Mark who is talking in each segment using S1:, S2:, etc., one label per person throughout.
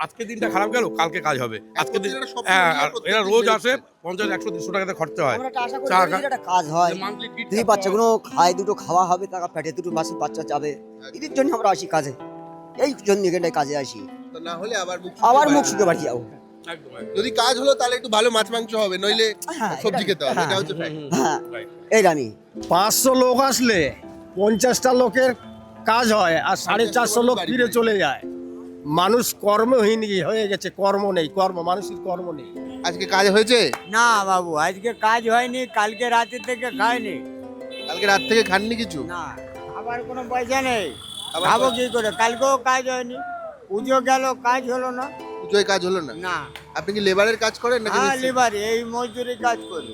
S1: আজকে দিনটা খারাপ গেল কালকে কাজ হবে। আজকে দিন হ্যাঁ এরা রোজ আসে পঞ্চাশ একশো দুশো টাকাতে খরচা হয়।
S2: কাজ হয়। যদি বাচ্চাগুলো খায় দুটো খাওয়া হবে টাকা পেটে দুটো মাসে বাচ্চা যাবে। এদের জন্য আমরা আসি কাজে। এই জন্য এখানটায় কাজে আসি।
S3: না হলে আবার মুখ
S2: আবার
S3: শুকিয়ে
S2: মুখ শুকে বাড়ি যাব।
S3: যদি কাজ হলো তাহলে একটু ভালো মাছ মাংস হবে নইলে
S2: হ্যাঁ,
S3: সবজি খেতে হবে
S2: হ্যাঁ।
S3: এটা হচ্ছে
S2: হ্যাঁ এই আমি
S4: পাঁচশো লোক আসলে পঞ্চাশটা লোকের কাজ হয় আর সাড়ে চারশো লোক ফিরে চলে যায়। মানুষ কর্মহীন হয়ে গেছে কর্ম নেই কর্ম মানুষের কর্ম নেই।
S3: আজকে কাজ হয়েছে?
S5: না বাবু আজকে কাজ হয়নি কালকে রাতে থেকে খায়নি।
S3: কালকে রাত থেকে খাননি কিছু?
S5: না আবার কোনো পয়সা নেই।
S3: আবার
S5: খাব কি করে? কালকেও কাজ হয়নি। পুজো গেল কাজ হলো না।
S3: পুজোয় কাজ হলো না?
S5: না।
S3: আপনি কি লেবারের কাজ করেন নাকি
S5: হ্যাঁ
S3: মিস্ত্রি?
S5: লিবার এই মজদুরি কাজ করি।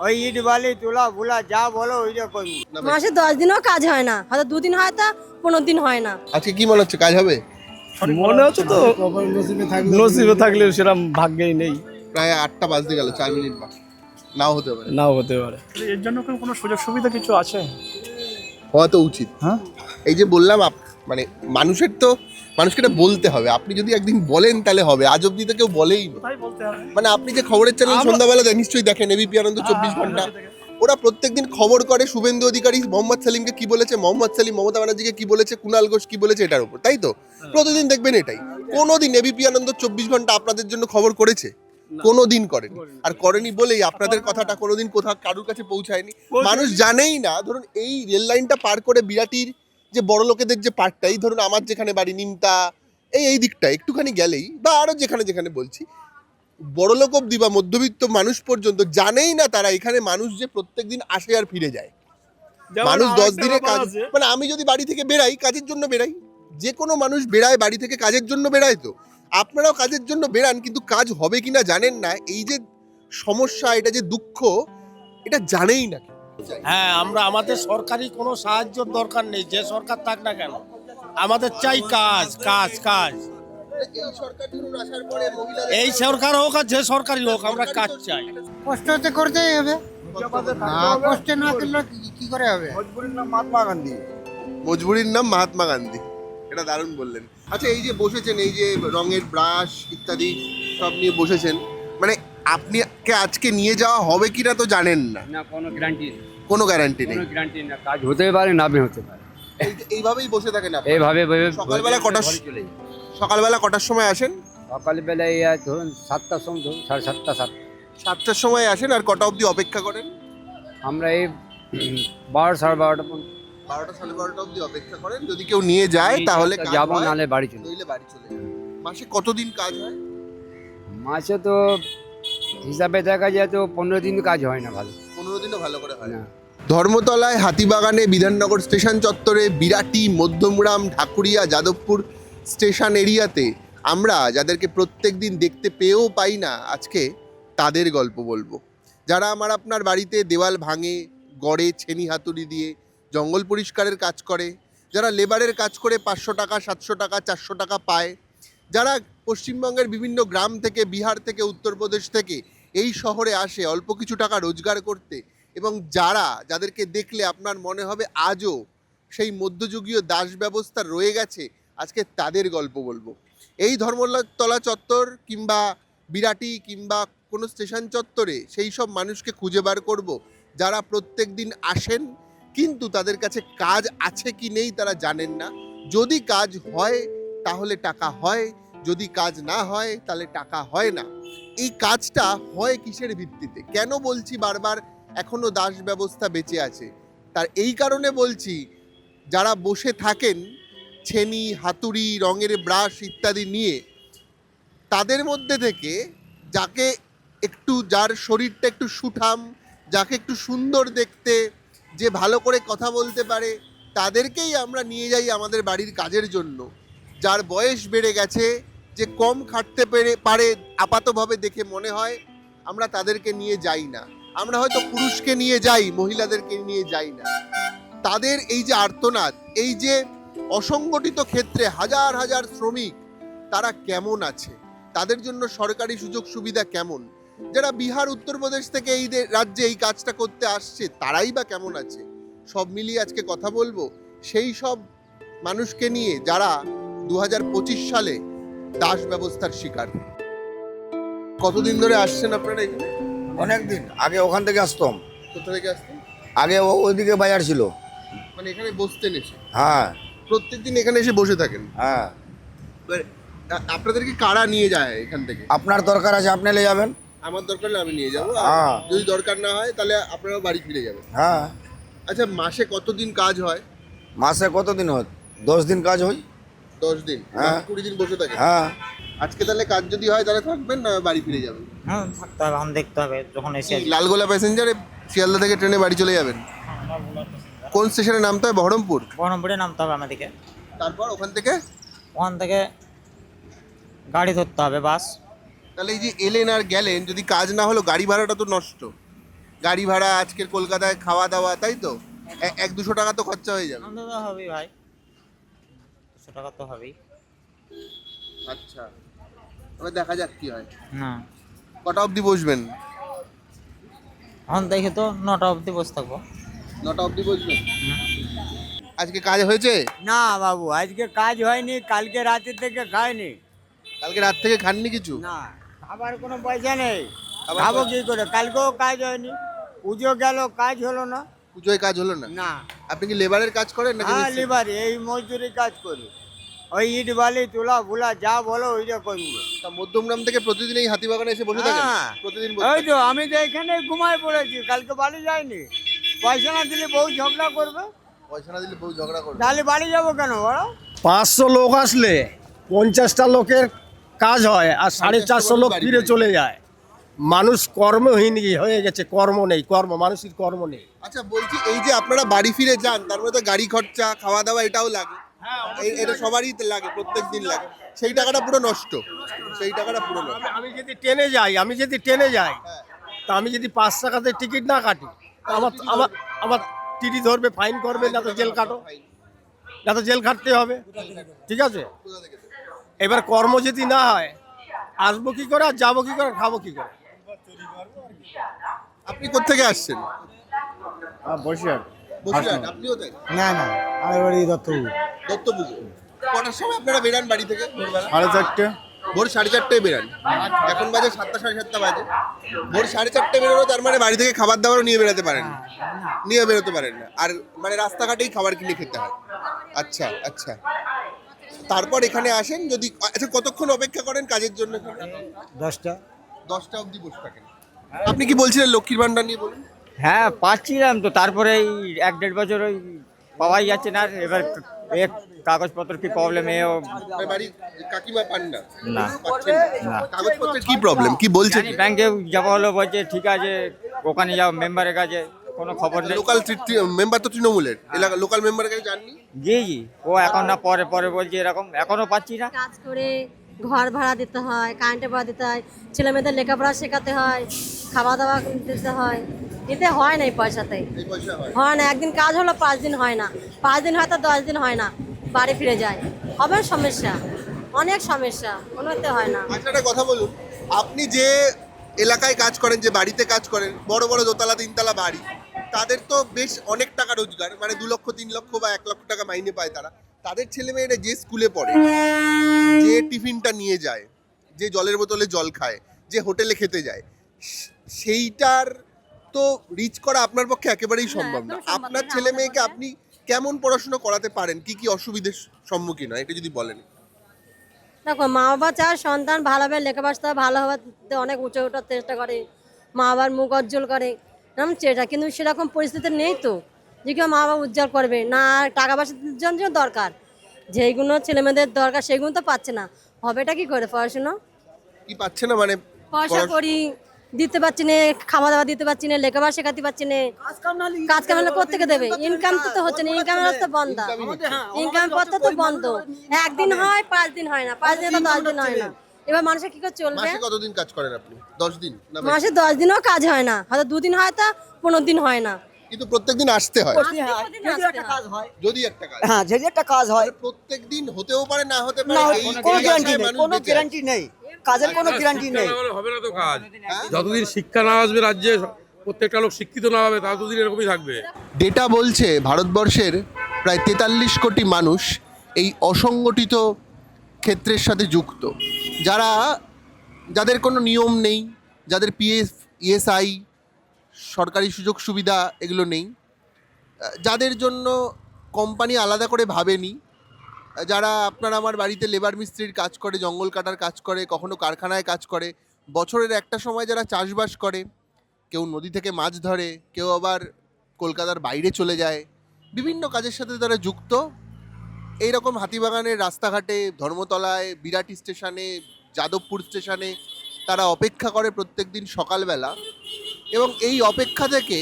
S5: ওই ইট বালি তুলা বুলা যা বলো ওইটা করি
S3: না
S6: মাসে দশ দিনও কাজ হয় না। হয়তো দুদিন হয় তা পনেরো দিন হয় না।
S3: আজকে কি মনে হচ্ছে কাজ হবে?
S7: মনে হচ্ছে তো নসিবে থাকলে সেরকম ভাগ্যেই নেই।
S3: প্রায় আটটা বাজতে গেল চার মিনিট বাকি নাও হতে পারে।
S7: নাও হতে পারে। এর জন্য কোনো সুযোগ সুবিধা কিছু আছে?
S3: হওয়া তো উচিত।
S7: হ্যাঁ?
S3: এই যে বললাম আপ- মানে মানুষের তো মানুষকে এটা বলতে হবে। আপনি যদি একদিন বলেন তাহলে হবে। আজ অব্দি তো কেউ বলেই না
S7: তাই বলতে হবে।
S3: মানে আপনি যে খবরের চ্যানেল সন্ধ্যাবেলা নিশ্চয়ই দেখেন। এবিপি আনন্দ চব্বিশ ঘণ্টা। ওরা প্রত্যেকদিন খবর করে শুভেন্দু অধিকারী মোহাম্মদ সালিমকে কি বলেছে মোহাম্মদ সালিম মমতা ব্যানার্জিকে কি বলেছে কুণাল ঘোষ কি বলেছে এটার উপর তাই তো? প্রতিদিন দেখবেন এটাই। কোনোদিন এবিপি আনন্দ চব্বিশ ঘণ্টা আপনাদের জন্য খবর করেছে? কোনোদিন করেনি। আর করেনি বলেই আপনাদের কথাটা কোনোদিন কোথাও কারুর কাছে পৌঁছায়নি। মানুষ জানেই না ধরুন এই রেল লাইনটা পার করে বিরাটির যে বড় লোকেদের যে পার্টটা এই ধরুন আমার যেখানে বাড়ি নিমতা এই এই দিকটা একটুখানি গেলেই বা আরও যেখানে যেখানে বলছি বড় লোক অব্দি বা মধ্যবিত্ত মানুষ পর্যন্ত জানেই না তারা এখানে মানুষ যে প্রত্যেক দিন আসে আর ফিরে যায়। মানুষ দশ দিনে কাজ মানে আমি যদি বাড়ি থেকে বেরাই কাজের জন্য বেরাই যে কোনো মানুষ বেড়ায় বাড়ি থেকে কাজের জন্য বেড়ায় তো। আপনারাও কাজের জন্য বেরান কিন্তু কাজ হবে কিনা জানেন না। এই যে সমস্যা এটা যে দুঃখ এটা জানেই না
S4: হ্যাঁ আমরা আমাদের সরকারি কোনো সাহায্যর দরকার নেই। যে সরকার থাক না কেন আমাদের চাই কাজ কাজ কাজ।
S3: এই সরকার ধরুন আসার পরে মহিলাদের
S4: এই সরকার হোক আর যে সরকারি হোক আমরা কাজ চাই।
S5: কষ্ট তো করতেই হবে। না কষ্ট না করলে কি- করে হবে?
S3: মজবুরির নাম মহাত্মা গান্ধী। এটা দারুণ বললেন। আচ্ছা এই যে বসেছেন এই যে রঙের ব্রাশ ইত্যাদি সব নিয়ে বসেছেন মানে আপনি কে আজকে নিয়ে যাওয়া হবে কিনা তো জানেন না।
S8: না কোনো গ্যারান্টি নেই।
S3: কোনো গ্যারান্টি নেই।
S8: গ্যারান্টি না কাজ হতে পারে না বে হতে পারে।
S3: এই- এইভাবেই বসে থাকেন আপনি
S8: এইভাবে
S3: সকালবেলা
S8: চলে।
S3: সকালবেলা কটার সময় আসেন?
S8: সকালবেলায় ধরুন সাতটার সময় ধরুন সাড়ে সাতটা সাত
S3: সাতটার সময় আসেন আর কটা অবধি অপেক্ষা করেন?
S8: আমরা এই বারো সাড়ে বারোটা পর্যন্ত।
S3: বারোটা সাড়ে বারোটা অবধি অপেক্ষা করেন। যদি কেউ নিয়ে যায় তাহলে
S8: যাব নাহলে বাড়ি চলে
S3: নইলে বাড়ি চলে মাসে কতদিন কাজ হয়?
S8: মাসে তো হিসাবে দেখা যায় তো পনেরো দিন কাজ হয় না ভালো।
S3: পনেরো দিনও ভালো করে হয়।
S8: না।
S3: ধর্মতলায় হাতিবাগানে বিধাননগর স্টেশন চত্বরে বিরাটি মধ্যমগ্রাম ঢাকুরিয়া যাদবপুর স্টেশন এরিয়াতে আমরা যাদেরকে প্রত্যেক দিন দেখতে পেয়েও পাই না, আজকে তাদের গল্প বলব। যারা আমার আপনার বাড়িতে দেওয়াল ভাঙে, গড়ে, ছেনি হাতুড়ি দিয়ে জঙ্গল পরিষ্কারের কাজ করে, যারা লেবারের কাজ করে পাঁচশো টাকা, সাতশো টাকা, চারশো টাকা পায়, যারা পশ্চিমবঙ্গের বিভিন্ন গ্রাম থেকে, বিহার থেকে, উত্তরপ্রদেশ থেকে এই শহরে আসে অল্প কিছু টাকা রোজগার করতে এবং যারা, যাদেরকে দেখলে আপনার মনে হবে আজও সেই মধ্যযুগীয় দাস ব্যবস্থা রয়ে গেছে আজকে তাদের গল্প বলব। এই ধর্মতলা চত্বর কিংবা বিরাটি কিংবা কোনো স্টেশন চত্বরে সেই সব মানুষকে খুঁজে বার করব। যারা প্রত্যেক দিন আসেন, কিন্তু তাদের কাছে কাজ আছে কি নেই তারা জানেন না। যদি কাজ হয়, তাহলে টাকা হয়। যদি কাজ না হয়, তাহলে টাকা হয় না। এই কাজটা হয় কিসের ভিত্তিতে? কেন বলছি বারবার এখনও দাস ব্যবস্থা বেঁচে আছে? তার এই কারণে বলছি, যারা বসে থাকেন ছেনি, হাতুড়ি, রঙের ব্রাশ ইত্যাদি নিয়ে তাদের মধ্যে থেকে যাকে একটু যার শরীরটা একটু সুঠাম, যাকে একটু সুন্দর দেখতে, যে ভালো করে কথা বলতে পারে, তাদেরকেই আমরা নিয়ে যাই আমাদের বাড়ির কাজের জন্য। যার বয়স বেড়ে গেছে, যে কম খাটতে পেরে, পারে, আপাতভাবে দেখে মনে হয়, আমরা তাদেরকে নিয়ে যাই না। আমরা হয়তো পুরুষকে নিয়ে যাই, মহিলাদেরকে নিয়ে যাই না। তাদের এই যে আর্তনাদ, এই যে অসংগঠিত ক্ষেত্রে হাজার হাজার শ্রমিক তারা কেমন আছে? তাদের জন্য সরকারি সুযোগ সুবিধা কেমন? যারা বিহার উত্তরপ্রদেশ থেকে এই রাজ্যে এই কাজটা করতে আসছে তারাই বা কেমন আছে? সব মিলিয়ে আজকে কথা বলব সেই সব মানুষকে নিয়ে যারা দু হাজার পঁচিশ সালে দাস ব্যবস্থার শিকার। কতদিন ধরে আসছেন আপনারা এখানে?
S9: অনেক দিন আগে ওখান থেকে আসতাম।
S3: কোথা থেকে আসছেন
S9: আগে ও- ওইদিকে বাজার ছিল।
S3: মানে এখানে বসতেন এসে?
S9: হ্যাঁ।
S3: প্রত্যেকদিন এখানে এসে বসে থাকেন?
S9: হ্যাঁ।
S3: আপনাদেরকে কারা নিয়ে যায় এখান থেকে?
S9: আপনার দরকার আছে আপনি নিয়ে যাবেন।
S3: আমার দরকার হলে আমি নিয়ে যাব।
S9: হ্যাঁ।
S3: যদি দরকার না হয় তাহলে আপনারা বাড়ি ফিরে যাবেন।
S9: হ্যাঁ।
S3: আচ্ছা মাসে কতদিন কাজ হয়?
S9: মাসে কত দিন হয়? দশ দিন কাজ হয়।
S3: দশ দিন?
S9: হ্যাঁ।
S3: কুড়ি দিন বসে থাকেন?
S9: হ্যাঁ।
S3: আজকে তাহলে কাজ যদি হয় তাহলে থাকবেন না বাড়ি ফিরে যাবেন?
S10: হ্যাঁ থাকতে হবে দেখতে হবে যখন এসে
S3: লালগোলা প্যাসেঞ্জারে শিয়ালদা থেকে ট্রেনে বাড়ি চলে যাবেন? কোন স্টেশনে নামতে হয়? বহরমপুর?
S10: বহরমপুরে নামতে হবে আমাদেরকে।
S3: তারপর ওখান থেকে?
S10: ওখান থেকে গাড়ি ধরতে হবে বাস।
S3: তাহলে এই যে এলেন আর গেলেন যদি কাজ না হলো গাড়ি ভাড়াটা তো নষ্ট। গাড়ি ভাড়া আজকের কলকাতায় খাওয়া দাওয়া তাই তো? এক দুশো টাকা তো খরচা হয়ে যাবে।
S10: অন্তত হবে ভাই। দুশো টাকা তো হবেই।
S3: আচ্ছা। এবার দেখা যাক কি হয়।
S10: না।
S3: কটা অবধি বসবেন?
S10: এখন দেখি তো নটা অবধি বসে থাকব।
S3: নটা অবধি বসবেন। আজকে কাজ হয়েছে?
S5: না বাবু আজকে কাজ হয়নি কালকে রাতের থেকে খায়নি
S3: কালকে রাত থেকে খাননি কিছু?
S5: না খাবার কোনো পয়সা নেই। খাব কি করে? কালকেও কাজ হয়নি। পুজো গেল কাজ হলো না।
S3: পুজোয় কাজ হলো না?
S5: না।
S3: আপনি কি লেবারের কাজ করেন নাকি
S5: হ্যাঁ
S3: মিস্ত্রি?
S5: এই মজদুরি কাজ করি। ওই ইট বালি তুলা ফুলা যা বলো ওইটা করব।
S3: তা মধ্যমগ্রাম থেকে প্রতিদিন এই হাতিবাগানে এসে বসে থাকেন?
S5: হ্যাঁ।
S3: প্রতিদিন বসে
S5: ওই
S3: থাকেন?
S5: তো আমি তো এখানে ঘুমায় পড়েছি কালকে বাড়ি যাইনি। পয়সা না দিলে বউ ঝগড়া করবে?
S3: পয়সা না দিলে বউ ঝগড়া করবে।
S5: তাহলে বাড়ি যাব কেন বলো?
S4: পাঁচশো লোক আসলে পঞ্চাশটা লোকের কাজ হয় আর সাড়ে চারশো লোক ফিরে। চলে যায়। মানুষ কর্মহীন হয়ে গেছে কর্ম নেই কর্ম মানুষের কর্ম নেই।
S3: আচ্ছা বলছি এই যে আপনারা বাড়ি ফিরে যান তার মধ্যে তো গাড়ি খরচা খাওয়া দাওয়া এটাও লাগে। এই- এটা সবারই তো লাগে প্রত্যেক দিন লাগে। সেই টাকাটা পুরো নষ্ট। সেই টাকাটা পুরো নষ্ট।
S4: আমি যদি ট্রেনে যাই আমি যদি ট্রেনে যাই তা আমি যদি পাঁচ টাকাতে টিকিট না কাটি আমার আমার আমার টিটি ধরবে ফাইন করবে না তো জেল কাটো। না তো জেল খাটতে হবে। ঠিক আছে? এবার কর্ম যদি না হয় আসব কি করে আর যাব কি করে খাব কি করে?
S3: আপনি কোথেকে আসছেন?
S4: বসিরহাট।
S3: বসিরহাট আপনিও তাই?
S4: না না আমার বাড়ি
S3: দত্তপুজো কটার সময় আপনারা বেরান বাড়ি থেকে?
S4: সাড়ে চারটে।
S3: ভোর সাড়ে চারটায় বেরান এখন বাজে সাতটা সাড়ে সাতটা বাজে। ভোর সাড়ে চারটে বেরোনো তার মানে বাড়ি থেকে খাবার দাবারও নিয়ে বেরোতে পারেন না। নিয়ে বেরোতে পারেন না। আর মানে রাস্তাঘাটেই খাবার কিনে খেতে হয়। আচ্ছা আচ্ছা। তারপর এখানে আসেন যদি আচ্ছা কতক্ষণ অপেক্ষা করেন কাজের জন্য
S4: দশটা।
S3: দশটা অবধি বসে থাকেন। আপনি কি বলছিলেন লক্ষ্মীর ভান্ডার নিয়ে বলুন?
S5: হ্যাঁ পাচ্ছিলাম তো। তারপরে এই এক দেড় বছর ওই পাওয়াই যাচ্ছে না এবার কাগজপত্র কি প্রবলেম
S3: আপনার কাকিমা পান না।
S5: না।
S3: কাগজপত্র না কি প্রবলেম কি বলছেন
S5: জানি ব্যাংকে যাওয়া হলো বলছে ঠিক আছে ওখানে যাও মেম্বারের কাছে কোনো খবর নেই।
S3: লোকাল মেম্বার তো তৃণমূলের। এলাকা লোকাল মেম্বারের কাছে জাননি
S5: জি জি ও এখন না পরে পরে বলছে এরকম। এখনও পাচ্ছি না।
S6: কাজ করে ঘর ভাড়া দিতে হয় কারেন্টের ভাড়া দিতে হয় ছেলে মেয়েদের লেখাপড়া শেখাতে হয় খাওয়া দাওয়া দিতে হয়। দিতে হয় না এই পয়সাতে
S3: হয়।
S6: হয় না একদিন কাজ হলো পাঁচ দিন হয় না। পাঁচ দিন হয়তো দশ দিন হয় না। বাড়ি ফিরে যায়। হবে সমস্যা। অনেক সমস্যা। কোনোতে হয় না।
S3: আচ্ছা একটা কথা বলুন। আপনি যে এলাকায় কাজ করেন যে বাড়িতে কাজ করেন বড় বড় দোতলা তিনতলা বাড়ি তাদের তো বেশ অনেক টাকা রোজগার। মানে দু লক্ষ তিন লক্ষ বা এক লক্ষ টাকা মাইনে পায় তারা। তাদের ছেলে মেয়েরা যে স্কুলে পড়ে যে টিফিনটা নিয়ে যায় যে জলের বোতলে জল খায় যে হোটেলে খেতে যায় সেইটার তো রিচ করা আপনার পক্ষে একেবারেই সম্ভব না। আপনার ছেলে মেয়েকে আপনি কেমন পড়াশোনা করাতে পারেন? কি কি অসুবিধার সম্মুখীন হয়? এটা যদি বলেন।
S6: দেখো মা বাবা চায় সন্তান ভালোভাবে লেখাপড়া ভালো হওয়াতে অনেক উঁচু ওঠার চেষ্টা করে মা বাবার মুখ উজ্জ্বল করে। এরকম চেষ্টা কিন্তু সেরকম পরিস্থিতি নেই তো। যে কেউ মা বাবা উজ্জ্বল করবে না টাকা পয়সার জন্য দরকার। যেইগুলো ছেলেমেয়েদের দরকার সেগুলো তো পাচ্ছে না। হবেটা কি করে? পড়াশুনো?
S3: কি পাচ্ছে না? মানে
S6: পয়সা
S3: পড়াশ-
S6: করি দিতে পারছি না খাওয়া দাওয়া দিতে পারছি না লেখাপড়া শেখাতে পারছি না। কাজ কাম কোথেকে দেবে? ইনকাম তো তো হচ্ছে না ইনকামের রাস্তা বন্ধ। ইনকাম পত্র তো বন্ধ। একদিন হয় পাঁচ দিন হয় না। পাঁচ দিন তো দশ দিন হয় না। এবার মানুষের কি করে চলবে?
S3: মাসে কতদিন কাজ করেন আপনি? দশ দিন
S6: মাসে দশ দিনও কাজ হয় না। হয়তো দুদিন হয় তা পনেরো দিন হয় না।
S3: কিন্তু প্রত্যেকদিন আসতে হয়।
S6: হয়।
S2: হয়।
S3: যদি একটা কাজ
S2: হ্যাঁ যদি একটা কাজ হয়।
S3: প্রত্যেক দিন হতেও পারে না হতে পারে।
S2: কোনো গ্যারান্টি নেই। কোনো গ্যারান্টি নেই। কাজের কোনো গ্যারান্টি নেই।
S1: হবে না তো কাজ।
S3: হ্যাঁ?
S1: যতদিন শিক্ষা না আসবে রাজ্যে প্রত্যেকটা লোক শিক্ষিত না হবে ততদিন এরকমই থাকবে।
S3: ডেটা বলছে ভারতবর্ষের প্রায় তেতাল্লিশ কোটি মানুষ এই অসংগঠিত ক্ষেত্রের সাথে যুক্ত। যারা যাদের কোনো নিয়ম নেই যাদের পিএফ ইএসআই সরকারি সুযোগ সুবিধা এগুলো নেই যাদের জন্য কোম্পানি আলাদা করে ভাবেনি যারা আপনার আমার বাড়িতে লেবার মিস্ত্রির কাজ করে, জঙ্গল কাটার কাজ করে, কখনো কারখানায় কাজ করে, বছরের একটা সময় যারা চাষবাস করে, কেউ নদী থেকে মাছ ধরে, কেউ আবার কলকাতার বাইরে চলে যায়, বিভিন্ন কাজের সাথে তারা যুক্ত। এইরকম হাতিবাগানের রাস্তাঘাটে, ধর্মতলায়, বিরাটি স্টেশনে, যাদবপুর স্টেশনে তারা অপেক্ষা করে প্রত্যেক দিন সকালবেলা এবং এই অপেক্ষা থেকে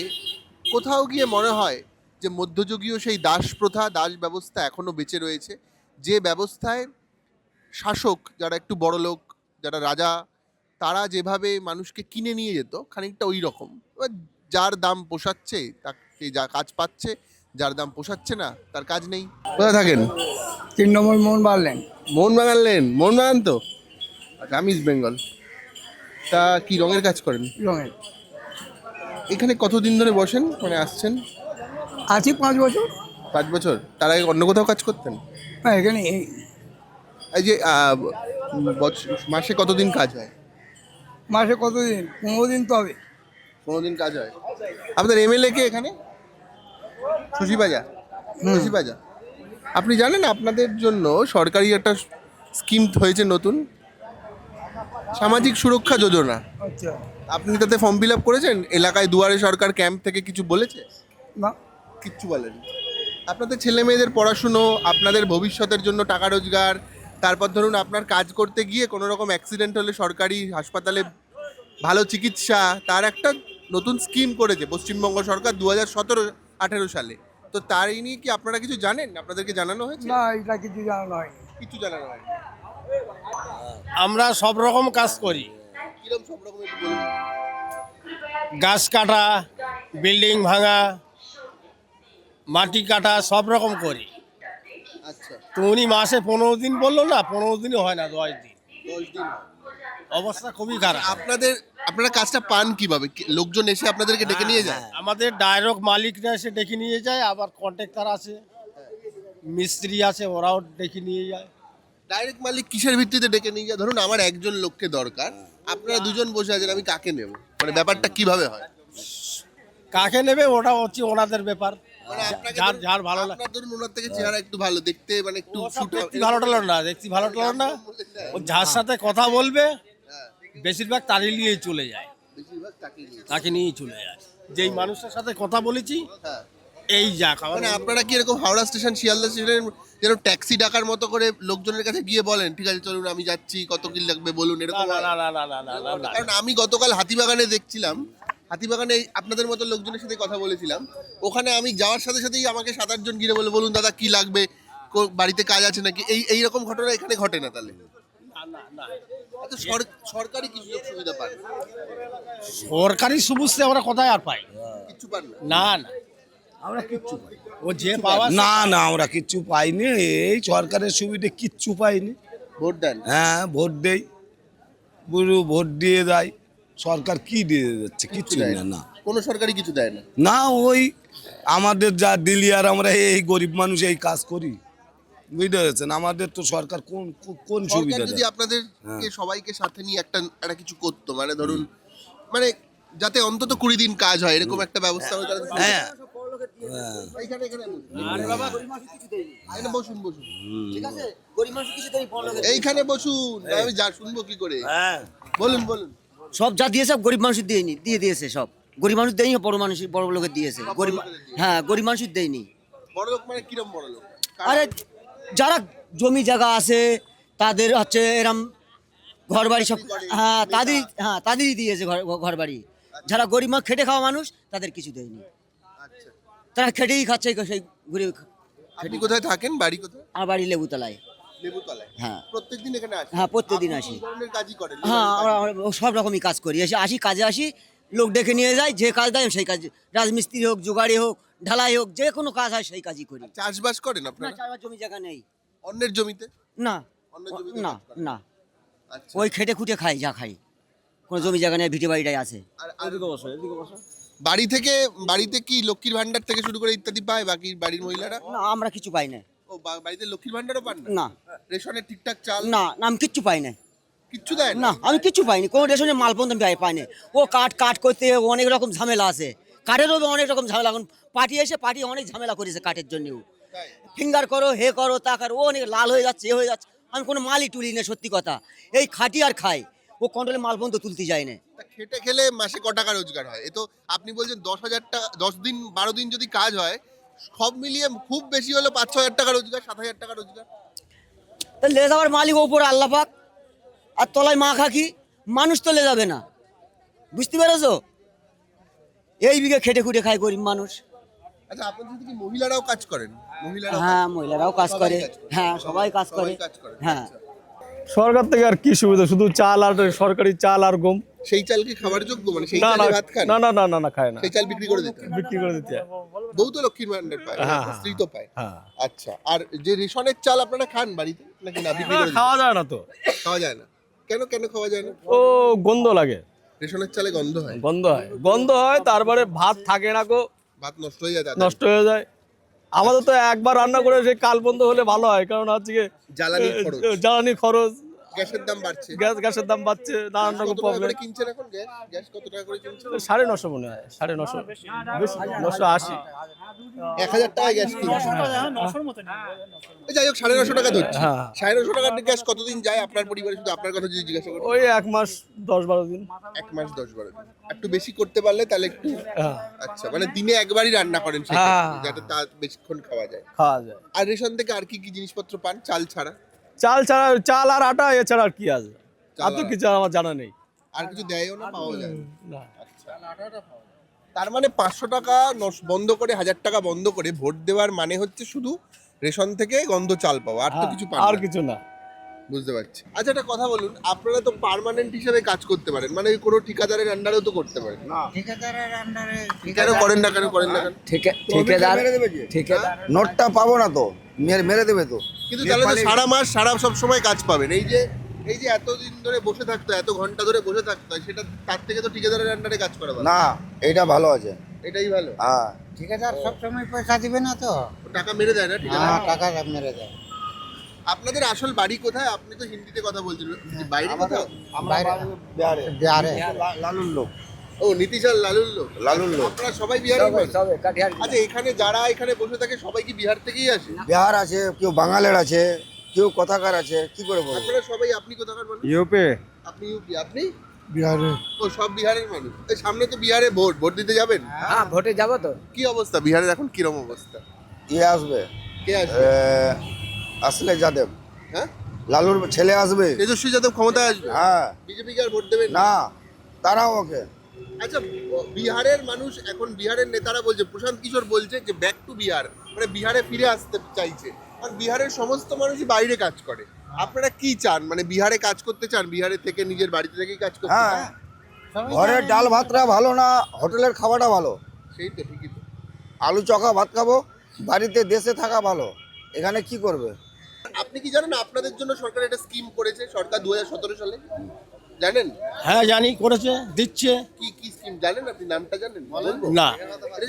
S3: কোথাও গিয়ে মনে হয় যে মধ্যযুগীয় সেই দাস প্রথা, দাস ব্যবস্থা এখনও বেঁচে রয়েছে। যে ব্যবস্থায় শাসক যারা একটু বড় লোক যারা রাজা তারা যেভাবে মানুষকে কিনে নিয়ে যেত খানিকটা ওই রকম। এবার যার দাম পোষাচ্ছে তাকে যা কাজ পাচ্ছে যার দাম পোষাচ্ছে না তার কাজ নেই। কোথায় থাকেন?
S8: তিন নম্বর মন বাড়লেন
S3: মোহনবাগান লেন মোহনবাগান তো? আচ্ছা আমি ইস্ট বেঙ্গল। তা কি রঙের কাজ করেন?
S8: রঙের।
S3: এখানে কতদিন ধরে বসেন? মানে আসছেন?
S8: আছি পাঁচ বছর।
S3: পাঁচ বছর। তার আগে অন্য কোথাও কাজ করতেন?
S8: হ্যাঁ এখানে এই
S3: যে মাসে কতদিন কাজ হয়?
S8: মাসে কতদিন? পনেরো দিন তো হবে।
S3: পনেরো দিন কাজ হয়। আপনাদের এমএলএ কে এখানে? শশীবাজা শশীবাজা আপনি জানেন আপনাদের জন্য সরকারি একটা স্কিম হয়েছে নতুন? সামাজিক সুরক্ষা যোজনা।
S8: আচ্ছা।
S3: আপনি তাতে ফর্ম ফিল আপ করেছেন? এলাকায় দুয়ারে সরকার ক্যাম্প থেকে কিছু বলেছে?
S8: না।
S3: কিচ্ছু বলেনি আপনাদের ছেলে মেয়েদের পড়াশুনো আপনাদের ভবিষ্যতের জন্য টাকা রোজগার তারপর ধরুন আপনার কাজ করতে গিয়ে কোনো রকম অ্যাক্সিডেন্ট হলে সরকারি হাসপাতালে ভালো চিকিৎসা তার একটা নতুন স্কিম করেছে পশ্চিমবঙ্গ সরকার দু হাজার সতেরো আঠেরো সালে। তো তার এই নিয়ে কি আপনারা কিছু জানেন? আপনাদেরকে জানানো হয়েছে?
S8: না এটা কিছু জানানো হয়নি।
S3: কিছু জানানো হয়নি।
S4: আমরা সব রকম কাজ করি।
S3: কীরকম সব রকমের
S4: গাছ কাটা বিল্ডিং ভাঙা মাটি কাটা সব রকম করি।
S3: আচ্ছা।
S4: তো উনি মাসে পনেরো দিন বলল না পনেরো দিনও হয় না দশ দিন। অবস্থা খুবই খারাপ।
S3: আপনাদের আপনারা কাজটা পান কীভাবে? লোকজন এসে আপনাদেরকে ডেকে নিয়ে যায়?
S4: আমাদের ডাইরেক্ট মালিকরা এসে ডেকে নিয়ে যায় আবার কন্ট্রাক্টর আছে মিস্ত্রি আছে ওরাও ডেকে নিয়ে যায়।
S3: ডাইরেক্ট মালিক কিসের ভিত্তিতে ডেকে নিয়ে যায়? ধরুন আমার একজন লোককে দরকার আপনারা দুজন বসে আছেন আমি কাকে নেব? মানে ব্যাপারটা কীভাবে হয়?
S4: কাকে নেবে? ওটা হচ্ছে ওনাদের ব্যাপার। যার যার ভালো লাগে
S3: আপনার ধরুন ওনার থেকে চেহারা একটু ভালো দেখতে মানে একটু
S4: দেখতে ভালো টালো না দেখতে ভালো টালো না। ও যার সাথে কথা বলবে বেশিরভাগ তারি নিয়েই চলে যায়।
S3: তাকে নিয়ে
S4: নিয়েই চলে যায়। যেই মানুষের সাথে কথা বলেছি
S3: হ্যাঁ।
S4: এই যা
S3: মানে আপনারা কি এরকম হাওড়া স্টেশন শিয়ালদা স্টেশনের যেন ট্যাক্সি ডাকার মতো করে লোকজনের কাছে গিয়ে বলেন ঠিক আছে চলুন আমি যাচ্ছি কত কি লাগবে বলুন এরকম
S4: না
S3: হয়?
S4: না না না না না না না।
S3: কারণ আমি গতকাল হাতিবাগানে দেখছিলাম হাতিবাগানে এই আপনাদের মতো লোকজনের সাথে কথা বলেছিলাম। ওখানে আমি যাওয়ার সাথে সাথেই আমাকে সাত আটজন গিরে বলে বলুন দাদা কি লাগবে? কো- বাড়িতে কাজ আছে নাকি? এই এই রকম ঘটনা এখানে ঘটে না তাহলে।
S4: না, না, না।
S3: সর- সরকারি কি সুযোগ সুবিধা পান
S4: সরকারি সুবুজতে আমরা কোথায় আর পাই?
S3: কিচ্ছু পান না।
S4: না
S8: আমরা কিচ্ছু পাই
S4: ও যে পাওয়া
S7: না না আমরা কিচ্ছু পাইনি। এই সরকারের সুবিধে কিচ্ছু পাইনি।
S3: ভোট দেন।
S7: হ্যাঁ ভোট দেই। পুরো ভোট দিয়ে দেয়। সরকার কি দিয়ে যাচ্ছে? কিছু
S3: দেয়
S7: না
S3: না। কোনো সরকারি কিছু দেয় না।
S7: না ওই আমাদের যা দিলি আর আমরা এই গরিব মানুষ এই কাজ করি। বুঝতে পেরেছেন? আমাদের তো সরকার কোন কোন সুবিধা
S3: যদি
S7: দেয়?
S3: আপনাদেরকে সবাইকে সাথে নিয়ে একটা একটা কিছু করতো মানে ধরুন মানে যাতে অন্তত কুড়ি দিন কাজ হয় এরকম একটা ব্যবস্থা হয়
S7: হ্যাঁ।
S3: বসুন। এইখানে বসুন। আমি যা শুনব কি করে।
S7: হ্যাঁ।
S3: বলুন বলুন।
S2: সব যা দিয়েছে সব গরিব মানুষ দিয়েনি দিয়ে দিয়েছে সব। গরিব মানুষ দেয়নি বড় মানুষ বড় লোকের দিয়েছে। গরিব হ্যাঁ গরিব মানুষ দেয়নি।
S3: বড় লোক মানে কিরম বড় লোক?
S2: আরে যারা জমি জায়গা আছে তাদের হচ্ছে এরম ঘর বাড়ি সব হ্যাঁ তাদের হ্যাঁ তাদেরই দিয়েছে ঘর বাড়ি যারা গরিব মানুষ খেটে খাওয়া মানুষ তাদের কিছু দেয়নি।
S3: আচ্ছা।
S2: তারা খেটেই খাচ্ছে সেই ঘুরে
S3: আপনি কোথায় থাকেন? বাড়ি কোথায়?
S2: আমার বাড়ি লেবুতলায়।
S3: লেবুতলায়?
S2: হ্যাঁ।
S3: প্রত্যেকদিন এখানে
S2: হ্যাঁ, প্রত্যেকদিন আসি।
S3: ধরনের কাজই করেন?
S2: হ্যাঁ আমরা আমরা সব রকমই কাজ করি। এসে আসি কাজে আসি লোক ডেকে নিয়ে যায় যে কাজ দেয় সেই কাজ রাজমিস্ত্রি হোক জোগাড়ি হোক ঢালাই হোক যে কোনো কাজ হয় সেই কাজই করি।
S3: চাষবাস করেন
S2: না
S3: আপনারা?
S2: জমি জায়গা নেই।
S3: অন্যের জমিতে?
S2: না।
S3: অন্য জমিতে
S2: না না।
S3: আচ্ছা।
S2: ওই খেটে খুঁটে খাই যা খাই। কোনো জমি জায়গা নেই ভিটে বাড়িটাই আছে।
S3: বাড়ি থেকে বাড়িতে কি লক্ষ্মীর ভান্ডার থেকে শুরু করে ইত্যাদি পায় বাকি বাড়ির মহিলারা?
S2: না আমরা কিছু পাই না।
S3: ও বাড়িতে লক্ষ্মীর ভান্ডারও পান না?
S2: না।
S3: রেশনের ঠিকঠাক চাল?
S2: না না আমি কিচ্ছু পাই না।
S3: কিচ্ছু দেয়
S2: না? আমি কিচ্ছু পাইনি কোনো রেশনের মাল পর্যন্ত আমি পাইনি ও কাঠ কাঠ করতে অনেক রকম ঝামেলা আছে। কাঠেরও অনেক রকম ঝামেলা এখন। পার্টি এসে পার্টি অনেক ঝামেলা করেছে কাঠের জন্যও। ফিঙ্গার করো হে করো তা করো ও অনেক লাল হয়ে যাচ্ছে এ হয়ে যাচ্ছে। আমি কোনো মালই তুলি না সত্যি কথা। এই খাটি আর খাই ও কন্ট্রোলে মাল পর্যন্ত তুলতে যায় না।
S3: খেটে খেলে মাসে ক টাকা রোজগার হয়? এ তো আপনি বলছেন দশ হাজার টাকা দশ দিন বারো দিন যদি কাজ হয় সব মিলিয়ে খুব বেশি হলো পাঁচ ছ হাজার টাকা রোজগার সাত হাজার টাকা রোজগার।
S2: তা লে যাওয়ার মালিক ওপর আল্লাহ পাক আর তলায় মা খাকি মানুষ তো লে যাবে না। বুঝতে পেরেছ? এই বিঘে খেটে খুটে খায় গরিব মানুষ।
S3: আচ্ছা আপনাদের কি মহিলারাও কাজ করেন? মহিলারা
S2: হ্যাঁ মহিলারাও কাজ করে। হ্যাঁ সবাই কাজ করে।
S3: সবাই কাজ করে।
S2: হ্যাঁ।
S3: আচ্ছা।
S4: সরকার থেকে আর কি সুবিধা? শুধু চাল আর সরকারি চাল আর গম।
S3: সেই চাল কি খাবার যোগ্য মানে সেই চালে ভাত খান?
S4: না না না না না খায় না।
S3: সেই চাল বিক্রি করে দিতে?
S4: বিক্রি করে দিতে।
S3: বউ তো লক্ষ্মীর ভান্ডার পায়
S4: হ্যাঁ, হ্যাঁ।
S3: স্ত্রী তো পায়।
S4: হ্যাঁ।
S3: আচ্ছা আর যে রেশনের চাল আপনারা খান বাড়িতে নাকি না বিক্রি করে
S4: খাওয়া যায় না তো।
S3: খাওয়া যায় না। কেন কেন খাওয়া যায় না?
S4: ও গন্ধ লাগে।
S3: রেশনের চালে গন্ধ হয়।
S4: গন্ধ হয়। গন্ধ হয় তারপরে ভাত থাকে না গো।
S3: ভাত নষ্ট হয়ে যায়
S4: নষ্ট হয়ে যায়। আমাদের তো একবার রান্না করে সেই কাল বন্ধ হলে ভালো হয় কারণ
S3: খরচ।
S4: জ্বালানি খরচ।
S3: গ্যাসের দাম বাড়ছে।
S4: গ্যাস গ্যাসের দাম বাড়ছে নানান রকম প্রবলেম
S3: কিনছেন এখন গ্যাস? গ্যাস কত টাকা করে কিনছেন?
S4: সাড়ে নশো মনে হয় সাড়ে নশো বেশি, নশো আশি।
S3: এক হাজার টাকা গ্যাস কিনছেন। এই যাই হোক সাড়ে নশো টাকা ধরছি।
S4: হ্যাঁ।
S3: সাড়ে নশো টাকার গ্যাস কতদিন যায়? আপনার পরিবারে শুধু আপনার কথা যদি জিজ্ঞাসা করি
S4: ওই এক মাস দশ বারো দিন।
S3: এক মাস দশ বারো দিন। একটু বেশি করতে পারলে তাহলে একটু
S4: হ্যাঁ।
S3: আচ্ছা মানে দিনে একবারই রান্না করেন
S4: হ্যাঁ।
S3: যাতে তা বেশিক্ষণ খাওয়া যায়।
S4: খাওয়া যায়।
S3: আর রেশন থেকে আর কি কি জিনিসপত্র পান? চাল ছাড়া।
S4: চাল ছাড়া চাল আর আটা এছাড়া আর কি আছে? আর তো কিছু আমার জানা নেই।
S3: আর কিছু দেয়ও না পাওয়া যায়। না।
S4: না
S3: তার মানে পাঁচশো টাকা বন্ধ করে হাজার টাকা বন্ধ করে ভোট দেওয়ার মানে হচ্ছে শুধু রেশন থেকে গন্ধ চাল পাওয়া আর তো কিছু পান
S4: আর কিছু না।
S3: বুঝতে পারছি। আচ্ছা একটা কথা বলুন আপনারা তো পার্মানেন্ট হিসেবে কাজ করতে পারেন মানে কোনো ঠিকাদারের আন্ডারেও তো করতে পারেন। কেন করেন না কেন করেন না কেন?
S8: ঠিকাদার ঠিকাদার
S9: নোটটা পাবো না তো মেরে মেরে দেবে তো।
S3: কিন্তু তাহলে তো সারা মাস সারা সব সময় কাজ পাবেন। এই যে এই যে এতদিন ধরে বসে থাকতো এত ঘণ্টা ধরে বসে থাকতো সেটা তার থেকে তো ঠিকাদারের আন্ডারে কাজ করা ভালো।
S9: না এটা ভালো আছে।
S3: এটাই ভালো।
S9: হ্যাঁ।
S10: ঠিকাদার সবসময় পয়সা দিবে না তো?
S3: টাকা মেরে দেয় না ঠিকাদার?
S10: টাকা মেরে দেয়।
S3: আপনাদের আসল বাড়ি কোথায়? আপনি তো হিন্দিতে কথা বলছিলেন। বাইরে কোথাও?
S10: বিহারে
S9: লা- লালুর লোক।
S3: ও নীতিশাল লালুর লোক?
S9: লালুর লোক।
S3: আপনারা সবাই বিহারের মানুষ? আচ্ছা এখানে যারা এখানে বসে থাকে সবাই কি বিহার থেকেই আসে?
S9: বিহার আছে কেউ বাঙালের আছে কেউ কথাকার আছে কি করে বলব?
S3: আপনারা সবাই আপনি কোথাকার মানুষ?
S5: ইউপি।
S3: আপনি ইউপি আপনি? বিহারে। ও সব বিহারের মানুষ। এই সামনে তো বিহারে ভোট ভোট দিতে যাবেন?
S8: হ্যাঁ ভোটে যাব তো।
S3: কি অবস্থা? বিহারের এখন কিরম অবস্থা?
S9: ইয়ে আসবে?
S3: কে আসবে?
S9: এ, আসলে যাদেব।
S3: হ্যাঁ?
S9: লালুর ছেলে আসবে।
S3: তেজস্বী যাদব ক্ষমতায় আসবে?
S9: হ্যাঁ।
S3: বিজেপি আর ভোট দেবেন
S9: না তারাও ওকে।
S3: আচ্ছা বিহারের মানুষ এখন বিহারের নেতারা বলছে প্রশান্ত কিশোর বলছে যে ব্যাক টু বিহার মানে বিহারে ফিরে আসতে চাইছে। কারণ বিহারের সমস্ত মানুষই বাইরে কাজ করে। আপনারা কি চান? মানে বিহারে কাজ করতে চান? বিহারে থেকে নিজের বাড়িতে থেকেই কাজ করতে
S9: হ্যাঁ।
S3: চান?
S9: ঘরের ডাল ভাতটা ভালো না হোটেলের খাওয়াটা ভালো?
S3: সেই তো ঠিকই তো।
S9: আলু চকা ভাত খাব বাড়িতে দেশে থাকা ভালো। এখানে কি করবে?
S3: আপনি কি জানেন আপনাদের জন্য সরকার একটা স্কিম করেছে সরকার দু হাজার সতেরো সালে? জানেন?
S4: হ্যাঁ জানি করেছে দিচ্ছে।
S3: কি কি স্কিম জানেন আপনি নামটা জানেন?
S4: না।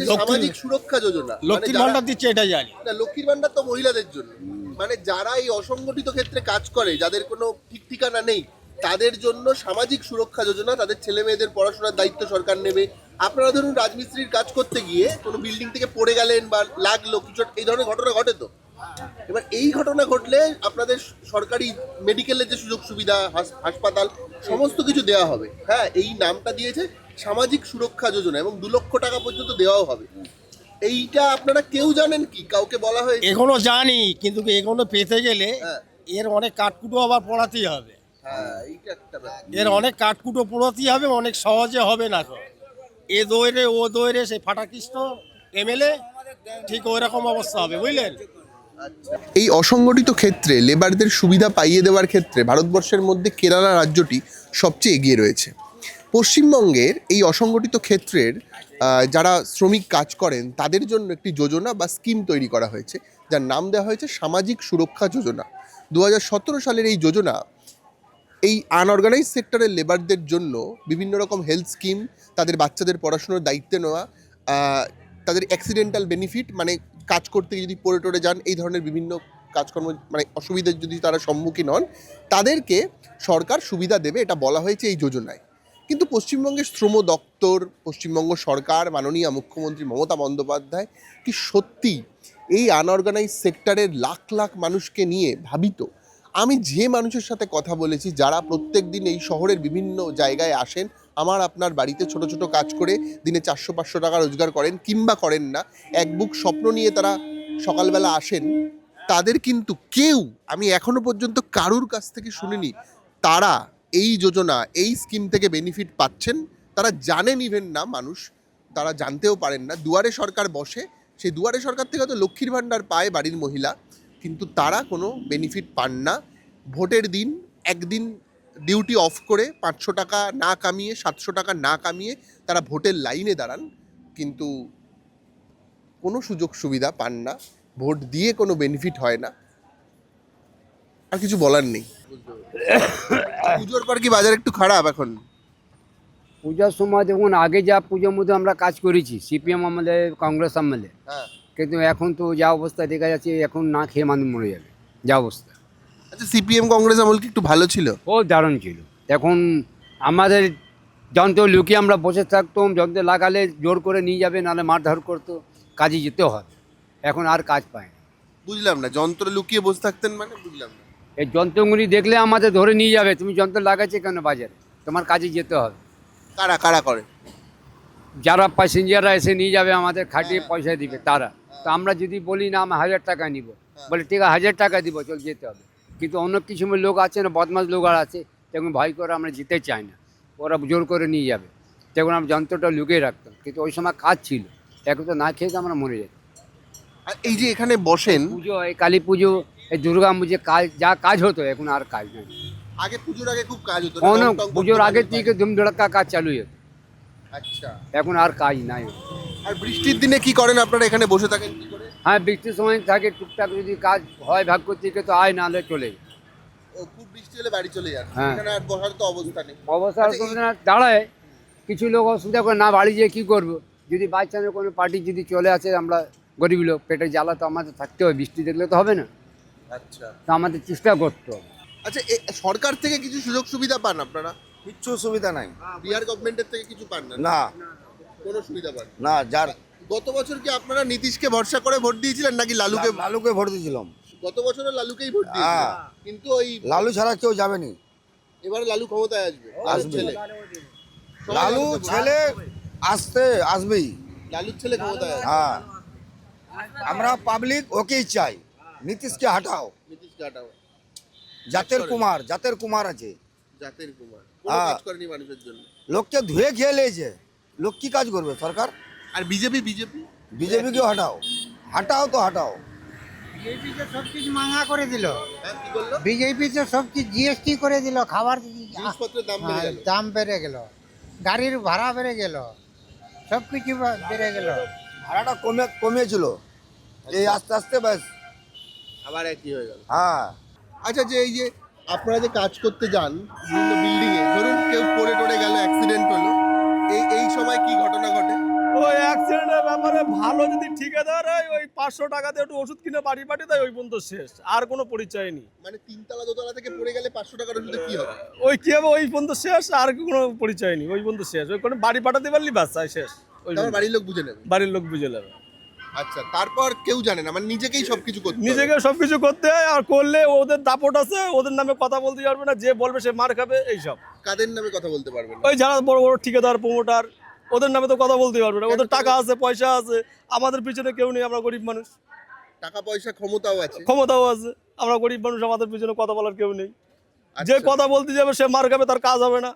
S3: সামাজিক সুরক্ষা যোজনা। মানে
S4: লক্ষ্মীর
S3: যারা-
S4: ভান্ডার দিচ্ছে এটা জানি।
S3: না লক্ষ্মীর ভান্ডার তো মহিলাদের জন্য। মানে যারা এই অসংগঠিত ক্ষেত্রে কাজ করে যাদের কোনো ঠিক ঠিকানা নেই তাদের জন্য সামাজিক সুরক্ষা যোজনা তাদের ছেলে মেয়েদের পড়াশোনার দায়িত্ব সরকার নেবে। আপনারা ধরুন রাজমিস্ত্রির কাজ করতে গিয়ে কোনো বিল্ডিং থেকে পড়ে গেলেন বা লাগল কিছু এই ধরনের ঘটনা ঘটে তো? এবার এই ঘটনা ঘটলে আপনাদের সরকারি মেডিকেলের যে সুযোগ সুবিধা হাস- হাসপাতাল সমস্ত কিছু দেওয়া হবে। হ্যাঁ এই নামটা দিয়েছে সামাজিক সুরক্ষা যোজনা এবং দু লক্ষ টাকা পর্যন্ত দেওয়াও হবে। এইটা আপনারা কেউ জানেন কি? কাউকে বলা হয়েছে?
S4: এখনও জানি কিন্তু এখনও পেতে গেলে
S3: হ্যাঁ।
S4: এর অনেক কাঠকুটো আবার পড়াতেই হবে।
S3: হ্যাঁ
S4: এর অনেক কাঠকুটো পড়াতেই হবে অনেক সহজে হবে না এ দৈরে ও দৈরে সেই ফাটাকৃষ্ণ এমএলএ ঠিক ওই রকম অবস্থা হবে বুঝলেন?
S3: এই অসংগঠিত ক্ষেত্রে লেবারদের সুবিধা পাইয়ে দেওয়ার ক্ষেত্রে ভারতবর্ষের মধ্যে কেরালা রাজ্যটি সবচেয়ে এগিয়ে রয়েছে। পশ্চিমবঙ্গের এই অসংগঠিত ক্ষেত্রের যারা শ্রমিক কাজ করেন, তাদের জন্য একটি যোজনা বা স্কিম তৈরি করা হয়েছে। যার নাম দেওয়া হয়েছে সামাজিক সুরক্ষা যোজনা। দু হাজার সতেরো সালের এই যোজনা এই আনঅর্গানাইজ সেক্টরের লেবারদের জন্য বিভিন্ন রকম হেলথ স্কিম, তাদের বাচ্চাদের পড়াশুনোর দায়িত্বে নেওয়া তাদের অ্যাক্সিডেন্টাল বেনিফিট মানে কাজ করতে যদি পড়ে টরে যান, এই ধরনের বিভিন্ন কাজকর্ম মানে অসুবিধার যদি তারা সম্মুখীন হন, তাদেরকে সরকার সুবিধা দেবে, এটা বলা হয়েছে এই যোজনায়। কিন্তু পশ্চিমবঙ্গের শ্রম দপ্তর, পশ্চিমবঙ্গ সরকার, মাননীয় মুখ্যমন্ত্রী মমতা বন্দ্যোপাধ্যায় কি সত্যি এই আনঅর্গানাইজ সেক্টরের লাখ লাখ মানুষকে নিয়ে ভাবিত? আমি যে মানুষের সাথে কথা বলেছি, যারা প্রত্যেক দিন এই শহরের বিভিন্ন জায়গায় আসেন আমার আপনার বাড়িতে ছোট ছোট কাজ করে দিনে চারশো পাঁচশো টাকা রোজগার করেন কিংবা করেন না, এক বুক স্বপ্ন নিয়ে তারা সকালবেলা আসেন, তাদের কিন্তু কেউ আমি এখনও পর্যন্ত কারুর কাছ থেকে শুনিনি, তারা এই যোজনা, এই স্কিম থেকে বেনিফিট পাচ্ছেন, তারা জানেন ইভেন না মানুষ, তারা জানতেও পারেন না। দুয়ারে সরকার বসে সেই দুয়ারে সরকার থেকে তো লক্ষ্মীর ভাণ্ডার পায় বাড়ির মহিলা, কিন্তু তারা কোনো বেনিফিট পান না। ভোটের দিন, একদিন ডিউটি অফ করে পাঁচশো টাকা না কামিয়ে সাতশো টাকা না কামিয়ে তারা ভোটের লাইনে দাঁড়ান। কিন্তু কোনো সুযোগ সুবিধা পান না। ভোট দিয়ে কোনো বেনিফিট হয় না। আর কিছু বলার নেই। পুজোর পর কি বাজার একটু খারাপ এখন?
S8: পূজার সময় দেখুন আগে যা পুজোর মধ্যে আমরা কাজ করেছি সিপিএম আমলে কংগ্রেস আমলে কিন্তু এখন তো যা অবস্থা দেখা যাচ্ছে এখন না খেয়ে মানুষ মরে যাবে। যা অবস্থা।
S3: আচ্ছা সিপিএম কংগ্রেস আমল কি একটু ভালো ছিল?
S8: ও দারুণ ছিল। এখন আমাদের যন্ত্র লুকিয়ে আমরা বসে থাকতাম যন্ত্র লাগালে জোর করে নিয়ে যাবে নাহলে মারধর করতো কাজে যেতে হবে এখন আর কাজ পায় না।
S3: বুঝলাম না যন্ত্র লুকিয়ে বসে থাকতেন মানে বুঝলাম না।
S8: এই যন্ত্রগুলি দেখলে আমাদের ধরে নিয়ে যাবে তুমি যন্ত্র লাগাচ্ছে কেন বাজারে? তোমার কাজে যেতে হবে।
S3: কারা কারা করে?
S8: যারা প্যাসেঞ্জাররা এসে নিয়ে যাবে আমাদের খাটিয়ে পয়সা দিবে তারা। তো আমরা যদি বলি না আমি হাজার টাকা নিব বলে ঠিক আছে হাজার টাকা দিব চল যেতে হবে। কিন্তু অন্য কিছু লোক আছে না বদমাস লোক আর আছে তখন ভয় করে আমরা যেতে চাই না। ওরা জোর করে নিয়ে যাবে। তখন আমরা যন্ত্রটা লুকিয়ে রাখতাম কিন্তু ওই সময় কাজ ছিল। এখন তো না খেয়ে আমরা মরে যাই।
S3: আর এই যে এখানে বসেন
S8: পুজো এই কালী পুজো এই দুর্গা পুজো কাজ যা কাজ হতো এখন আর কাজ নেই।
S3: আগে পুজোর আগে খুব কাজ হতো?
S8: অনেক পুজোর আগে থেকে ধুমধড়াক্কা কাজ চালু হতো
S3: আচ্ছা।
S8: এখন আর কাজ নাই।
S3: আর বৃষ্টির দিনে কি করেন আপনারা এখানে বসে থাকেন?
S8: হ্যাঁ বৃষ্টির সময় থাকে টুকটাক যদি কাজ হয় ভাগ্য থেকে তো আয় নাহলে চলে।
S3: ও খুব বৃষ্টি হলে বাড়ি চলে যান।
S8: হ্যাঁ।
S3: এখানে আর বসার তো অবস্থা নেই।
S8: অবস্থা
S3: আচ্ছা,
S8: না দাঁড়ায়। কিছু লোক অসুবিধা করে না বাড়ি যেয়ে কী করব? যদি বাই চান্স কোনো পার্টি যদি চলে আসে আমরা গরিব লোক পেটে জ্বালা তো আমাদের থাকতে হবে বৃষ্টি দেখলে তো হবে না।
S3: আচ্ছা।
S8: তো আমাদের চেষ্টা করতে হবে।
S3: আচ্ছা এ- সরকার থেকে কিছু সুযোগ সুবিধা পান আপনারা?
S9: কিচ্ছু সুবিধা নাই।
S3: বিহার গভর্নমেন্টের থেকে কিছু পান না?
S9: না।
S3: কোনো সুবিধা পান। না
S9: যার
S3: গত বছর কি আপনারা নীতিশকে ভরসা করে ভোট দিয়েছিলেন নাকি লালুকে?
S9: লালুকে ভোট দিয়েছিলাম।
S3: গত বছরও লালুকেই ভোট দিয়েছিলেন।
S9: হ্যাঁ।
S3: কিন্তু ওই
S9: লালু ছাড়া কেউ যাবেনি।
S3: এবারে লালু ক্ষমতায় আসবে।
S9: আসবে। লালু ছেলে। আসতে আসবেই।
S3: লালুর ছেলে ক্ষমতায় আসবে।
S9: হ্যাঁ। আমরা পাবলিক ওকেই চাই। নীতিশকে হাঁটাও।
S3: নীতিশকে হটাও।
S9: জাতের কুমার জাতের কুমার আছে।
S3: জাতের কুমার।
S9: হ্যাঁ।
S3: কাজ করেনি মানুষের জন্য।
S9: লোককে ধুয়ে খেয়ে লেছে লোক কি কাজ করবে সরকার?
S3: আর বিজেপি বিজেপি?
S9: বিজেপিকে হাঁটাও। হাঁটাও তো হাঁটাও।
S10: বিজেপি তো সব কিছু মাঙা করে দিল।
S3: হ্যাঁ
S10: বিজেপি তো সব কিছু জিএসটি করে দিল খাবার
S3: দাম বেড়ে গেল।
S10: দাম বেড়ে গেল। গাড়ির ভাড়া বেড়ে গেল। সব কিছু বেড়ে গেল।
S9: ভাড়াটা কমে কমিয়েছিল এই আস্তে আস্তে ব্যাস।
S3: আবার একই হয়ে গেল।
S9: হ্যাঁ।
S3: আচ্ছা যে এই যে আপনারা যে কাজ করতে যান বিভিন্ন বিল্ডিং এ ধরুন কেউ পড়ে টড়ে গেল অ্যাক্সিডেন্ট হলো এই এই সময় কি ঘটনা ঘটে?
S11: ওই অ্যাক্সিডেন্টের ব্যাপারে ভালো যদি ঠিকাদার হয় ওই পাঁচশো টাকাতে একটু ওষুধ কিনে বাড়ি পাঠিয়ে দেয় ওই পর্যন্ত শেষ। আর কোনো পরিচয় নেই।
S3: মানে তিনতলা দোতলা থেকে পড়ে গেলে পাঁচশো টাকার ওষুধে কি হবে?
S11: ওই কি হবে ওই পর্যন্ত শেষ আর কোনো পরিচয় নেই ওই পর্যন্ত শেষ। ওই কোনো বাড়ি পাঠাতে পারলি বাস আর শেষ। ওই
S3: বাড়ির লোক বুঝে নেবে।
S11: বাড়ির লোক বুঝে নেবে।
S3: আচ্ছা তারপর কেউ জানে না মানে নিজেকেই সবকিছু করতে।
S11: নিজেকে সবকিছু করতে হয় আর করলে ওদের দাপট আছে ওদের নামে কথা বলতে পারবে না যে বলবে সে মার খাবে এইসব।
S3: কাদের নামে কথা বলতে পারবেন না?
S11: ওই যারা বড় বড় ঠিকাদার প্রমোটার ওদের নামে তো কথা বলতে পারবে না। ওদের টাকা আছে পয়সা আছে। আমাদের পিছনে কেউ নেই আমরা গরিব মানুষ।
S3: টাকা পয়সা ক্ষমতাও আছে।
S11: ক্ষমতাও আছে। আমরা গরিব মানুষ আমাদের পিছনে কথা বলার কেউ নেই। যে
S3: আচ্ছা।
S11: কথা বলতে যাবে সে মার খাবে তার কাজ হবে না।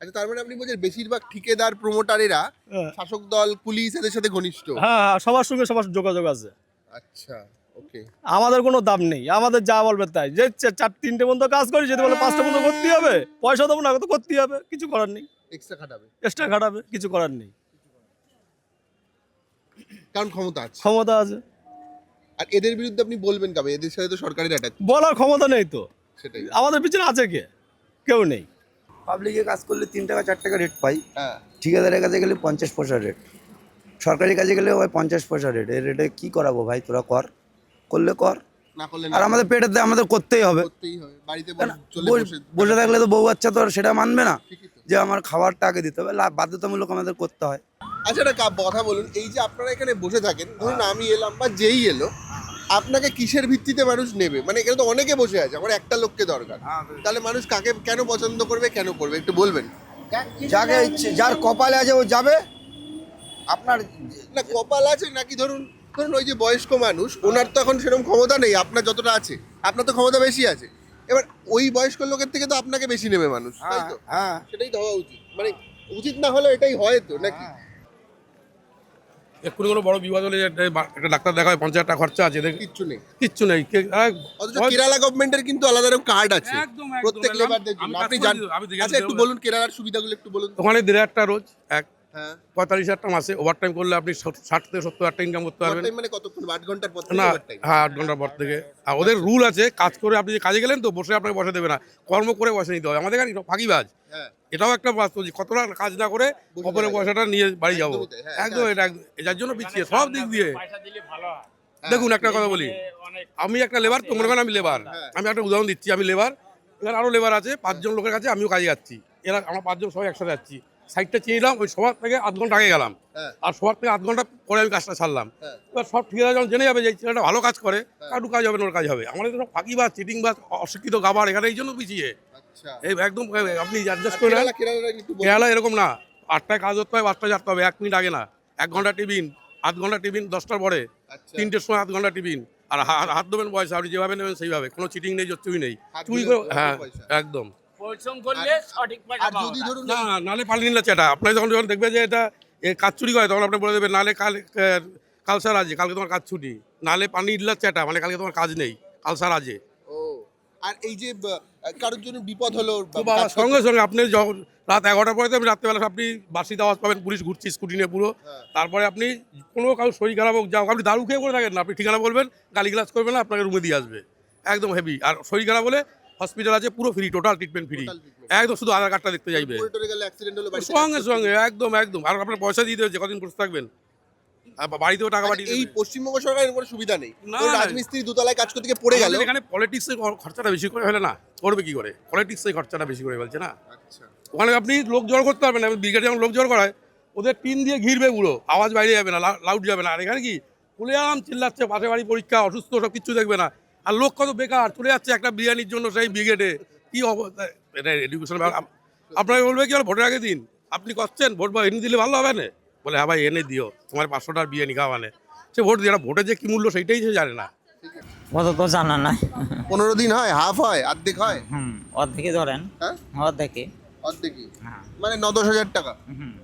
S3: আচ্ছা তার মানে আপনি বলছেন বেশিরভাগ ঠিকাদার প্রমোটারেরা
S11: হ্যাঁ।
S3: শাসক দল পুলিশ এদের সাথে ঘনিষ্ঠ।
S11: হ্যাঁ হ্যাঁ সবার সঙ্গে সবার যোগাযোগ আছে।
S3: আচ্ছা ওকে।
S11: আমাদের কোনো দাম নেই। আমাদের যা বলবে তাই। যে চার তিনটে পর্যন্ত কাজ করি যদি বলে পাঁচটা পর্যন্ত করতে হবে পয়সা দেবো না তো করতে হবে। কিছু করার নেই।
S3: এক্সট্রা খাটাবে?
S11: এক্সট্রা খাটাবে কিছু করার নেই।
S3: কারণ ক্ষমতা আছে।
S11: ক্ষমতা আছে।
S3: আর এদের বিরুদ্ধে আপনি বলবেন কবে এদের সাথে তো সরকারের অ্যাটাচ
S11: বলার ক্ষমতা নেই তো।
S3: সেটাই।
S11: আমাদের পিছনে আছে কে? কেউ নেই।
S7: পাবলিকে কাজ করলে তিন টাকা চার টাকা রেট পাই।
S3: হ্যাঁ।
S7: ঠিকাদারের কাছে গেলে পঞ্চাশ পয়সা রেট সরকারি কাজে গেলে ওই পঞ্চাশ পয়সা রেট এই রেটে কী করাবো ভাই? তোরা কর। করলে কর।
S3: না করলে
S7: আর আমাদের পেটের দায় আমাদের করতেই হবে।
S3: করতেই হবে। বাড়িতে বসে-
S7: থাকলে তো বউ বাচ্চা তো আর সেটা মানবে না যে আমার খাবারটা আগে দিতে হবে। বাধ্যতামূলক আমাদের করতে হয়।
S3: আচ্ছা একটা কথা বলুন। এই যে আপনারা এখানে বসে থাকেন ধরুন আমি এলাম বা যেই এলো আপনাকে কিসের ভিত্তিতে মানুষ নেবে? মানে এখানে তো অনেকে বসে আছে আমার একটা লোককে দরকার। তাহলে মানুষ কাকে কেন পছন্দ করবে কেন করবে একটু বলবেন?
S9: যাকে যার কপালে আছে ও যাবে। আপনার
S3: না কপাল আছে নাকি ধরুন ধরুন ওই যে বয়স্ক মানুষ ওনার তো এখন সেরকম ক্ষমতা নেই আপনার যতটা আছে আপনার তো ক্ষমতা বেশি আছে। এবার ওই বয়স্ক লোকের থেকে তো আপনাকে বেশি নেবে মানুষ তাই তো?
S9: হ্যাঁ
S3: সেটাই তো হওয়া উচিত। মানে উচিত না হলে এটাই হয় তো নাকি?
S1: এক্ষুনি কোনো বড় বিবাদ হলে একটা ডাক্তার দেখা হয় পঞ্চাশ টাকা খরচা আছে
S3: কিচ্ছু নেই।
S1: কিচ্ছু নেই।
S3: অথচ কেরালা গভর্নমেন্টের কিন্তু আলাদা রকম কার্ড আছে। প্রত্যেক লেবারদের জন্য। আপনি
S1: করে
S3: জান
S1: দিতে- আমি দেখে
S3: আচ্ছা একটু বলুন কেরালার সুবিধাগুলো একটু বলুন।
S1: ওখানে দেড় একটা রোজ এক
S3: হ্যাঁ
S1: পঁয়তাল্লিশ হাজার টাকা মাসে ওভার টাইম করলে আপনি ষাট থেকে সত্তর হাজার টাকা ইনকাম করতে পারবেন।
S3: মানে কতক্ষণ? আট ঘণ্টার পর
S1: না হ্যাঁ আট ঘণ্টার পর থেকে। আর ওদের রুল আছে কাজ করে আপনি যে কাজে গেলেন তো বসে আপনাকে বসে দেবে না। কর্ম করে বসে নিতে হবে। আমাদের এখানে ফাঁকিবাজ।
S3: হ্যাঁ।
S1: এটাও একটা বাস্তব যে কতটা কাজ না করে অপরের পয়সাটা নিয়ে বাড়ি যাব।
S3: একদমই তাই, হ্যাঁ,
S1: একদম এটা যার জন্য পিছিয়ে সব দিক দিয়ে।
S3: হ্যাঁ।
S1: দেখুন একটা কথা বলি। আমি একটা লেবার তো মনে করেন আমি লেবার
S3: হ্যাঁ।
S1: আমি একটা উদাহরণ দিচ্ছি আমি লেবার এখানে আরও লেবার আছে পাঁচজন লোকের কাছে আমিও কাজে যাচ্ছি। এরা আমরা পাঁচজন সবাই একসাথে যাচ্ছি। সাইডটা চিনে নিলাম ওই সবার থেকে আধ ঘণ্টা আগে গেলাম।
S3: হ্যাঁ।
S1: আর সবার থেকে আধ ঘণ্টা পরে আমি কাজটা ছাড়লাম।
S3: হ্যাঁ।
S1: এবার সব ঠিকাদার যখন জেনে যাবে যে ছেলেটা ভালো কাজ করে কারু কাজ হবে না ওর কাজ হবে। আমাদের তো ফাঁকি বা চিটিং বা অশিক্ষিত গাবার এখানে এই জন্য পিছিয়ে।
S3: আচ্ছা।
S1: এই একদম আপনি অ্যাডজাস্ট করে
S3: কেরালা
S1: এরকম না। আটটায় কাজ করতে হয় পাঁচটায় যাতে হবে এক মিনিট আগে না। এক ঘণ্টা টিফিন আধ ঘণ্টা টিফিন দশটার পরে।
S3: আচ্ছা।
S1: তিনটের সময় আধ ঘণ্টা টিফিন। আর হাত দেবেন পয়সা আপনি যেভাবে নেবেন সেইভাবে। কোনো চিটিং নেই চুই নেই।
S3: হাত
S1: চুই
S3: দিলে
S1: করে
S3: আর যদি ধরুন
S1: না না, নালে পালিয়ে নিলে এটা। আপনার যখন যখন দেখবে যে এটা কাজ চুরি করে তখন আপনি বলে দেবেন নালে কাল স্যার কালকে তোমার কাজ ছুটি। নালে পানি চেটা মানে কালকে তোমার কাজ নেই কাল স্যার আছে।
S3: ও আর এই যে কারোর জন্য বিপদ হলো
S1: সঙ্গে সঙ্গে আপনি যখন রাত এগারোটার পরে তো আপনি রাত্রেবেলা আপনি বাসিতে আওয়াজ পাবেন পুলিশ ঘুরছি স্কুটি নিয়ে পুরো।
S3: হ্যাঁ।
S1: তারপরে আপনি কোনো কারোর শরীর খারাপ হোক যাও আপনি দারু খেয়ে করে থাকেন না আপনি ঠিকানা বলবেন গালি গ্লাস করবেন না আপনাকে রুমে দিয়ে আসবে। একদম হেভি আর শরীর খারাপ হলে হসপিটাল আছে পুরো ফ্রি টোটাল ট্রিটমেন্ট ফ্রি একদম শুধু আধার কার্ডটা দেখতে যাইবে।
S3: হলো বাড়িতে
S1: সঙ্গে সঙ্গে একদম একদম। আর আপনার পয়সা দিতে হচ্ছে কদিন বসে থাকবেন? বাড়িতেও টাকা পাঠিয়ে
S3: এই পশ্চিমবঙ্গ সরকারের কোনো সুবিধা নেই?
S1: না,
S3: ধরুন
S1: না।
S3: রাজমিস্ত্রি দোতলায় কাজ করতে পড়ে গেল?
S1: এখানে পলিটিক্সের খরচাটা বেশি করে হলে না। করবে কি করে? খরচাটা বেশি করে না?
S3: আচ্ছা।
S1: ওখানে আপনি লোক জড় করতে পারবেন ব্রিগেডে যেমন লোক জড় করায় ওদের টিন দিয়ে ঘিরবে পুরো। আওয়াজ বাইরে যাবে না লাউড যাবে না। আর এখানে কি? খুলেআম চিল্লাচ্ছে পাশে বাড়ি পরীক্ষা অসুস্থ সব কিচ্ছু দেখবে না। আর লোক কত বেকার চলে যাচ্ছে একটা বিরিয়ানির জন্য সেই ব্রিগেডে কি অবস্থা? এটা এডুকেশন আপনাকে বলবে কি হলো ভোটের আগে দিন? আপনি করছেন? ভোট বা এনে দিলে ভালো হবে না? বলে হ্যাঁ ভাই এনে দিও। তোমার পাঁচশো টাকার বিরিয়ানি খাওয়ানে সে ভোট দিয়ে ভোটের যে কি মূল্য সেইটাই সে জানে না।
S5: অত তো জানা নাই।
S3: পনেরো দিন হয় হাফ হয় অর্ধেক হয়?
S5: হুম ধরেন।
S3: হ্যাঁ?
S5: অর্ধেকে হ্যাঁ।
S3: মানে ন দশ হাজার টাকা?
S5: হুম।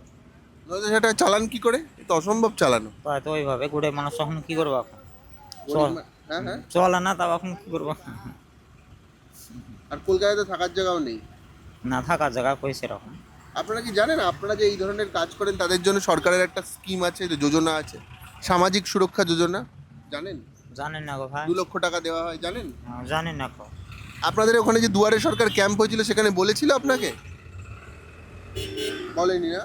S3: ন দশ হাজার টাকা চালান কি করে? তো অসম্ভব চালানো।
S5: তো হয়তো ওইভাবে ঘুরে মানুষ এখন কি করব এখন? চলে না তাও এখন কি করব?
S3: আর কলকাতায় তো থাকার জায়গাও নেই?
S5: না থাকার জায়গা কই সেরকম?
S3: আপনারা কি জানেন আপনারা যে এই ধরনের কাজ করেন তাদের জন্য সরকারের একটা স্কিম আছে যোজনা আছে? সামাজিক সুরক্ষা যোজনা? জানেন?
S5: জানেন না গো ভাই।
S3: দু লক্ষ টাকা দেওয়া হয় জানেন?
S5: হ্যাঁ, জানেন না গো।
S3: আপনাদের ওখানে যে দুয়ারে সরকার ক্যাম্প হয়েছিল সেখানে বলেছিল আপনাকে? বলেনি না?